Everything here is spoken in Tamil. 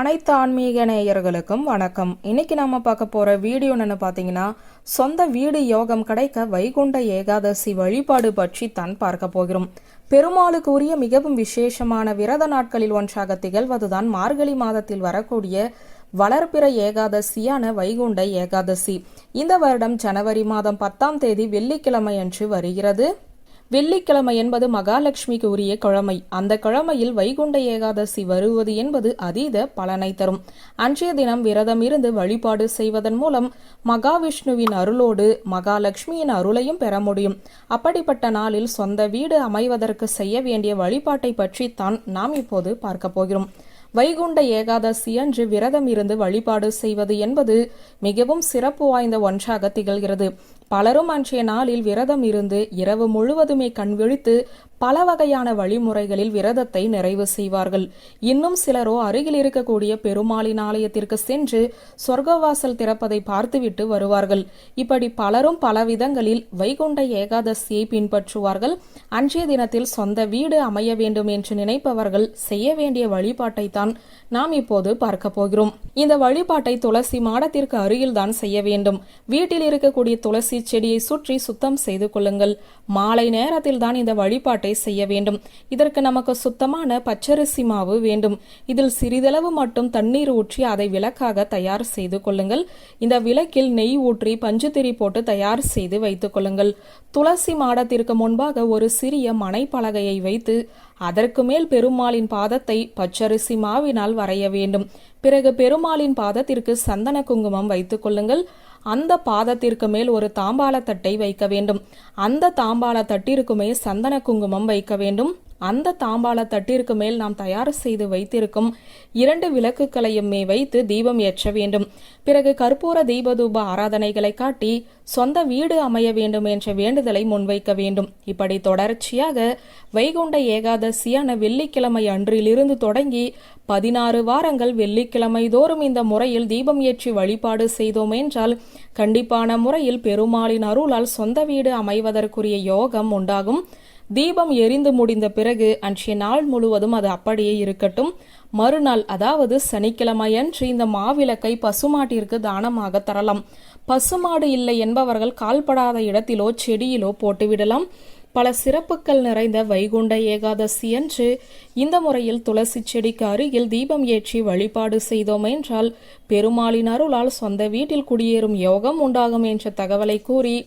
அனைத்து ஆன்மீக நேயர்களுக்கும் வணக்கம். இன்னைக்கு நாம பார்க்க போற வீடியோ என்னன்னு பார்த்தீங்கன்னா சொந்த வீடு யோகம் கிடைக்க வைகுண்ட ஏகாதசி வழிபாடு பற்றி தான் பார்க்க போகிறோம். பெருமாளுக்கு உரிய மிகவும் விசேஷமான விரத நாட்களில் ஒன்றாக திகழ்வதுதான் மார்கழி மாதத்தில் வரக்கூடிய வளர்பிற ஏகாதசியான வைகுண்ட ஏகாதசி. இந்த வருடம் ஜனவரி மாதம் பத்தாம் தேதி வெள்ளிக்கிழமை அன்று வருகிறது. வெள்ளிக்கிழமை என்பது மகாலட்சுமிக்கு உரிய கிழமை. அந்த கிழமையில் வைகுண்ட ஏகாதசி வருவது என்பது அதீத பலனை தரும். அன்றைய தினம் விரதம் இருந்து வழிபாடு செய்வதன் மூலம் மகாவிஷ்ணுவின் அருளோடு மகாலட்சுமியின் அருளையும் பெற முடியும். அப்படிப்பட்ட நாளில் சொந்த வீடு அமைவதற்கு செய்ய வேண்டிய வழிபாட்டை பற்றித்தான் நாம் இப்போது பார்க்க போகிறோம். வைகுண்ட ஏகாதசி அன்று விரதம் இருந்து வழிபாடு செய்வது என்பது மிகவும் சிறப்பு வாய்ந்த ஒன்றாக திகழ்கிறது. பலரும் அன்றைய நாளில் விரதம் இருந்து இரவு முழுவதுமே கண் விழித்து பல வகையான வழிமுறைகளில் விரதத்தை நிறைவு செய்வார்கள். இன்னும் சிலரோ அருகில் இருக்கக்கூடிய பெருமாளின் ஆலயத்திற்கு சென்று சொர்க்கவாசல் திறப்பதை பார்த்துவிட்டு வருவார்கள். இப்படி பலரும் பல விதங்களில் வைகுண்ட ஏகாதசியை பின்பற்றுவார்கள். அன்றைய தினத்தில் சொந்த வீடு அமைய வேண்டும் என்று நினைப்பவர்கள் செய்ய வேண்டிய வழிபாட்டை தான் நாம் இப்போது பார்க்க போகிறோம். இந்த வழிபாட்டை துளசி மாடத்திற்கு அருகில் தான் செய்ய வேண்டும். வீட்டில் இருக்கக்கூடிய துளசி செடியை சுற்றி சுத்தம் செய்து கொள்ளுங்கள். மாலை நேரத்தில் தான் இந்த வழிபாட்டை செய்ய வேண்டும். இதற்கு நமக்கு சுத்தமான பச்சரிசி மாவு வேண்டும். இதில் சிறிதளவு மட்டும் தண்ணீர் ஊற்றி அதை விளக்காக தயார் செய்து கொள்ளுங்கள். இந்த விளக்கில் நெய் ஊற்றி பஞ்சுத்திரி போட்டு தயார் செய்து வைத்துக் கொள்ளுங்கள். துளசி மாடத்திற்கு முன்பாக ஒரு சிறிய மனைப்பலகையை வைத்து அதற்கு மேல் பெருமாளின் பாதத்தை பச்சரிசி மாவினால் வரைய வேண்டும். பிறகு பெருமாளின் பாதத்திற்கு சந்தன குங்குமம் வைத்துக் கொள்ளுங்கள். அந்த பாதத்திற்கு மேல் ஒரு தாம்பாள தட்டை வைக்க வேண்டும். அந்த தாம்பாள தட்டிற்குமே சந்தன குங்குமம் வைக்க வேண்டும். அந்த தாம்பாள தட்டிற்கு மேல் நாம் தயார் செய்து வைத்திருக்கும் இரண்டு விளக்குகளையுமே வைத்து தீபம் ஏற்ற வேண்டும். பிறகு கற்பூர தீபதூப ஆராதனைகளை காட்டி சொந்த வீடு அமைய வேண்டும் என்ற வேண்டுதலை முன்வைக்க வேண்டும். இப்படி தொடர்ச்சியாக வைகுண்ட ஏகாதசியான வெள்ளிக்கிழமை அன்றிலிருந்து தொடங்கி பதினாறு வாரங்கள் வெள்ளிக்கிழமை தோறும் இந்த முறையில் தீபம் ஏற்றி வழிபாடு செய்தோம் என்றால் கண்டிப்பான முறையில் பெருமாளின் அருளால் சொந்த வீடு அமைவதற்குரிய யோகம் உண்டாகும். தீபம் எரிந்து முடிந்த பிறகு அன்றைய நாள் முழுவதும் அது அப்படியே இருக்கட்டும். மறுநாள் அதாவது சனிக்கிழமை அன்று இந்த மாவிளக்கை பசுமாட்டிற்கு தானமாக தரலாம். பசுமாடு இல்லை என்பவர்கள் கால்படாத இடத்திலோ செடியிலோ போட்டுவிடலாம். பல சிறப்புகள் நிறைந்த வைகுண்ட ஏகாதசி அன்று இந்த முறையில் துளசி செடிக்கு அருகில் தீபம் ஏற்றி வழிபாடு செய்தோம் என்றால் பெருமாளின் அருளால் சொந்த வீட்டில் குடியேறும் யோகம் உண்டாகும் என்ற தகவலை கூறி